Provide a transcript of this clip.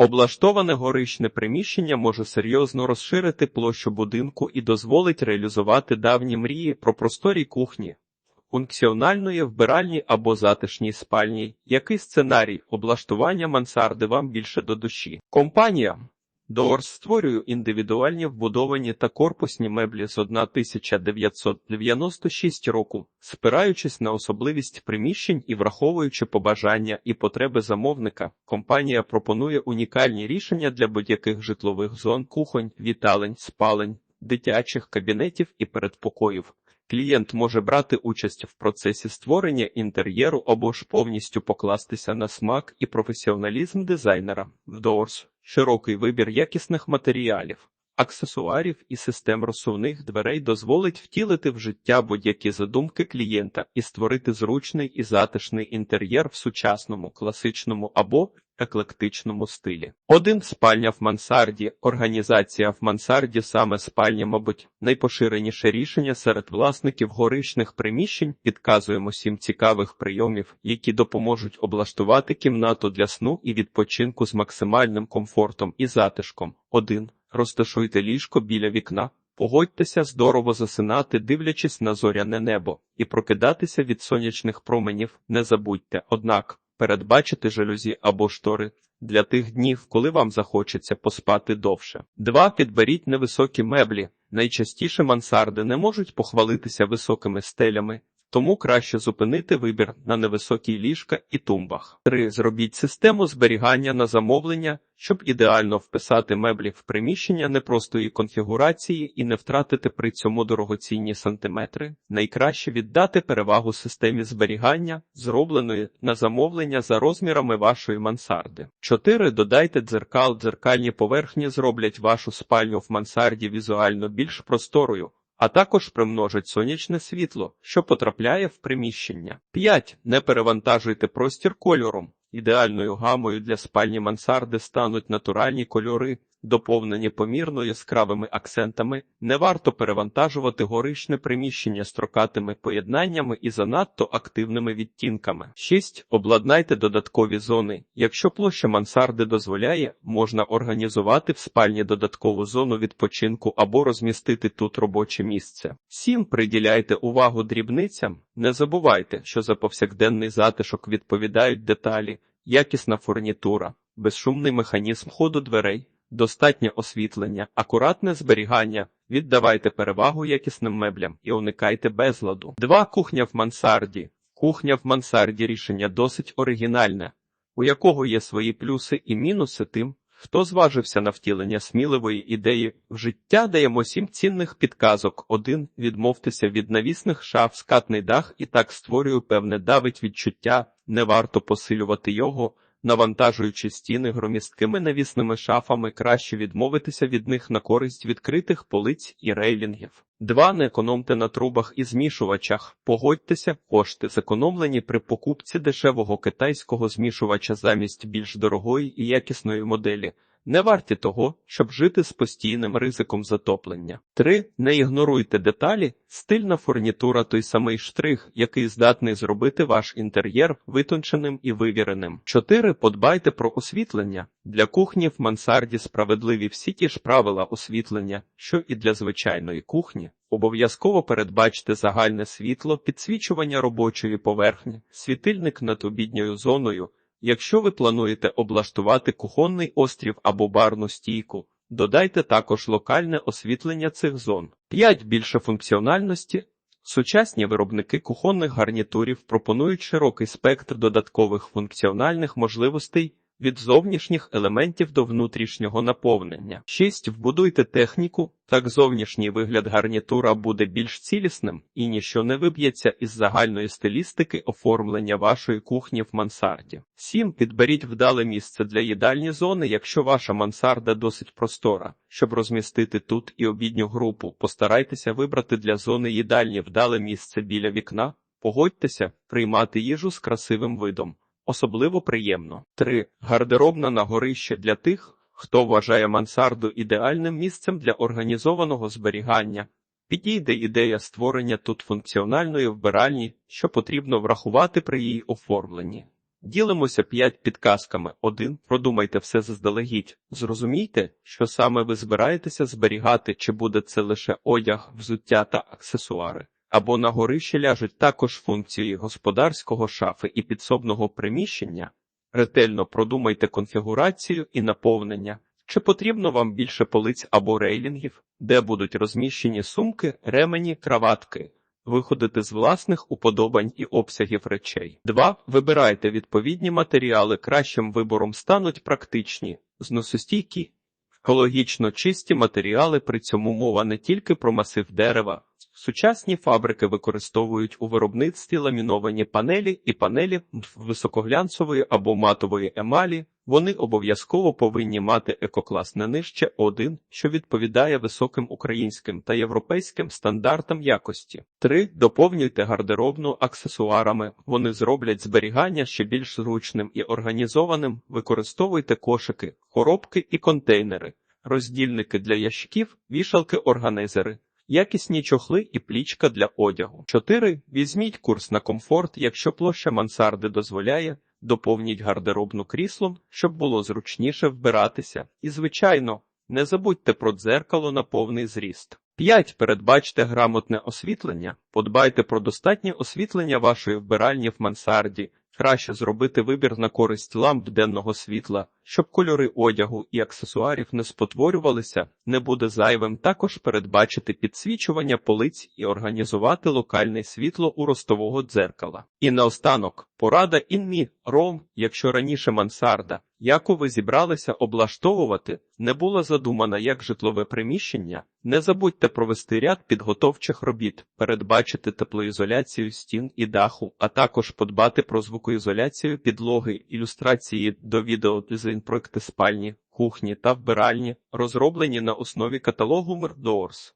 Облаштоване горичне приміщення може серйозно розширити площу будинку і дозволить реалізувати давні мрії про просторі кухні, функціональної вбиральні або затишній спальні. Який сценарій облаштування мансарди вам більше до душі? Компанія Доорс створює індивідуальні вбудовані та корпусні меблі з 1996 року, спираючись на особливість приміщень і враховуючи побажання і потреби замовника, компанія пропонує унікальні рішення для будь-яких житлових зон, кухонь, віталень, спалень, дитячих кабінетів і передпокоїв. Клієнт може брати участь в процесі створення інтер'єру або ж повністю покластися на смак і професіоналізм дизайнера. Doors широкий вибір якісних матеріалів, аксесуарів і систем розсувних дверей дозволить втілити в життя будь-які задумки клієнта і створити зручний і затишний інтер'єр в сучасному, класичному або еклектичному стилі. Один спальня в мансарді. Організація в мансарді саме спальня, мабуть, найпоширеніше рішення серед власників горичних приміщень. Підказуємо сім цікавих прийомів, які допоможуть облаштувати кімнату для сну і відпочинку з максимальним комфортом і затишком. 1. Розташуйте ліжко біля вікна. Погодьтеся здорово засинати, дивлячись на зоряне небо, і прокидатися від сонячних променів. Не забудьте, однак, передбачити жалюзі або штори для тих днів, коли вам захочеться поспати довше. 2. Підберіть невисокі меблі. Найчастіше мансарди не можуть похвалитися високими стелями, тому краще зупинити вибір на невисокій ліжка і тумбах. 3. Зробіть систему зберігання на замовлення, щоб ідеально вписати меблі в приміщення непростої конфігурації і не втратити при цьому дорогоцінні сантиметри. Найкраще віддати перевагу системі зберігання, зробленої на замовлення за розмірами вашої мансарди. 4. Додайте дзеркал. Дзеркальні поверхні зроблять вашу спальню в мансарді візуально більш просторою а також примножить сонячне світло, що потрапляє в приміщення. 5. Не перевантажуйте простір кольором. Ідеальною гамою для спальні мансарди стануть натуральні кольори, доповнені помірно яскравими акцентами. Не варто перевантажувати горичне приміщення строкатими поєднаннями і занадто активними відтінками. 6. Обладнайте додаткові зони. Якщо площа мансарди дозволяє, можна організувати в спальні додаткову зону відпочинку або розмістити тут робоче місце. 7. Приділяйте увагу дрібницям. Не забувайте, що за повсякденний затишок відповідають деталі, якісна фурнітура, безшумний механізм ходу дверей, достатнє освітлення, акуратне зберігання. Віддавайте перевагу якісним меблям і уникайте безладу. 2. Кухня в мансарді. Кухня в мансарді рішення досить оригінальне, у якого є свої плюси і мінуси тим, Хто зважився на втілення сміливої ідеї в життя, даємо сім цінних підказок. Один відмовтеся від навісних шаф, скатний дах і так створює певне давить відчуття, не варто посилювати його навантажуючи стіни громісткими навісними шафами, краще відмовитися від них на користь відкритих полиць і рейлінгів. Два не економте на трубах і змішувачах. Погодьтеся, кошти зекономлені при покупці дешевого китайського змішувача замість більш дорогої і якісної моделі не варті того, щоб жити з постійним ризиком затоплення. 3. Не ігноруйте деталі, стильна фурнітура той самий штрих, який здатний зробити ваш інтер'єр витонченим і вивіреним. 4. Подбайте про освітлення. Для кухні в мансарді справедливі всі ті ж правила освітлення, що і для звичайної кухні. Обов'язково передбачте загальне світло, підсвічування робочої поверхні, світильник над обідньою зоною. Якщо ви плануєте облаштувати кухонний острів або барну стійку, додайте також локальне освітлення цих зон. 5. Більше функціональності. Сучасні виробники кухонних гарнітурів пропонують широкий спектр додаткових функціональних можливостей від зовнішніх елементів до внутрішнього наповнення. 6. Вбудуйте техніку, так зовнішній вигляд гарнітура буде більш цілісним і ніщо не виб'ється із загальної стилістики оформлення вашої кухні в мансарді. 7. Підберіть вдале місце для їдальні зони, якщо ваша мансарда досить простора. Щоб розмістити тут і обідню групу, постарайтеся вибрати для зони їдальні вдале місце біля вікна. Погодьтеся приймати їжу з красивим видом особливо приємно. 3. Гардеробна на горище для тих, хто вважає мансарду ідеальним місцем для організованого зберігання. Підійде ідея створення тут функціональної вбиральні, що потрібно врахувати при її оформленні. Ділимося 5 підказками. 1. Продумайте все заздалегідь. Зрозумійте, що саме ви збираєтеся зберігати, чи буде це лише одяг, взуття та аксесуари. Або на горище ляжуть також функції господарського шафи і підсобного приміщення. Ретельно продумайте конфігурацію і наповнення. Чи потрібно вам більше полиць або рейлінгів, де будуть розміщені сумки, ремені, краватки? Виходити з власних уподобань і обсягів речей. 2. Вибирайте відповідні матеріали. Кращим вибором стануть практичні, зносостійкі, екологічно чисті матеріали. При цьому мова не тільки про масив дерева. Сучасні фабрики використовують у виробництві ламіновані панелі і панелі високоглянцевої або матової емалі. Вони обов'язково повинні мати екоклас не нижче 1, що відповідає високим українським та європейським стандартам якості. 3. Доповнюйте гардеробну аксесуарами. Вони зроблять зберігання ще більш зручним і організованим. Використовуйте кошики, коробки і контейнери, роздільники для ящиків, вішалки-органайзери. Якісні чохли і плічка для одягу. 4. Візьміть курс на комфорт, якщо площа мансарди дозволяє, доповніть гардеробну кріслом, щоб було зручніше вбиратися. І, звичайно, не забудьте про дзеркало на повний зріст. 5. Передбачте грамотне освітлення. Подбайте про достатнє освітлення вашої вбиральні в мансарді. Краще зробити вибір на користь ламп денного світла, щоб кольори одягу і аксесуарів не спотворювалися, не буде зайвим також передбачити підсвічування полиць і організувати локальне світло у ростового дзеркала. І наостанок, порада інмі, ром, якщо раніше мансарда, яку зібралися облаштовувати, не була задумана як житлове приміщення, не забудьте провести ряд підготовчих робіт, передбачити теплоізоляцію стін і даху, а також подбати про звукоізоляцію підлоги, ілюстрації до відео дизайн проекти спальні, кухні та вбиральні, розроблені на основі каталогу Мердоорс.